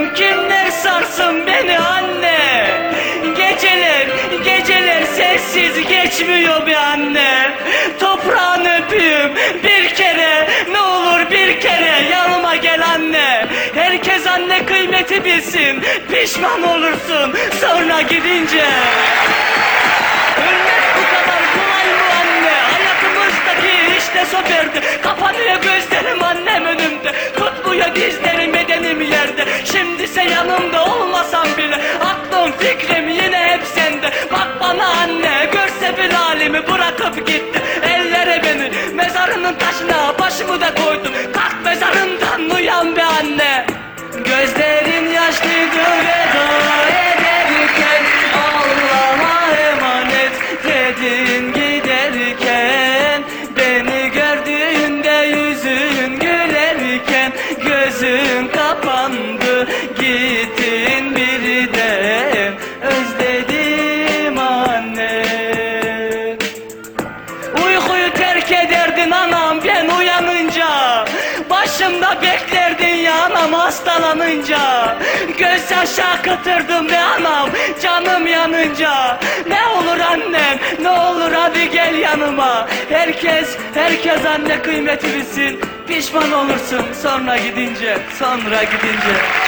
Korkuyorum kimler sarsın beni anne? Geceler geceler sessiz geçmiyor bir anne. Toprağını öpeyim bir kere ne olur bir kere yanıma gel anne. Herkes anne kıymeti bilsin pişman olursun sonra gidince. Ölmek bu kadar kolay mı anne? Hayatımızdaki işte söperdi Kapanıyor gözlerim annem önümde. Tutmuyor dizde fikrim yine hep sende. Bak bana anne görse bir halimi bırakıp gitti. Ellere beni mezarının taşına başımı da koydum. Kalk mezarından uyan be anne. Gözlerin yaşlıydı veda ederken Allah'a emanet dedin giderken Beni gördüğünde yüzün gülerken Gözün kapandı gittin terk ederdin anam ben uyanınca. Başımda beklerdin ya anam hastalanınca. Göz yaşı akıtırdım be anam canım yanınca. Ne olur annem ne olur hadi gel yanıma. Herkes herkes anne kıymeti bilsin. Pişman olursun sonra gidince sonra gidince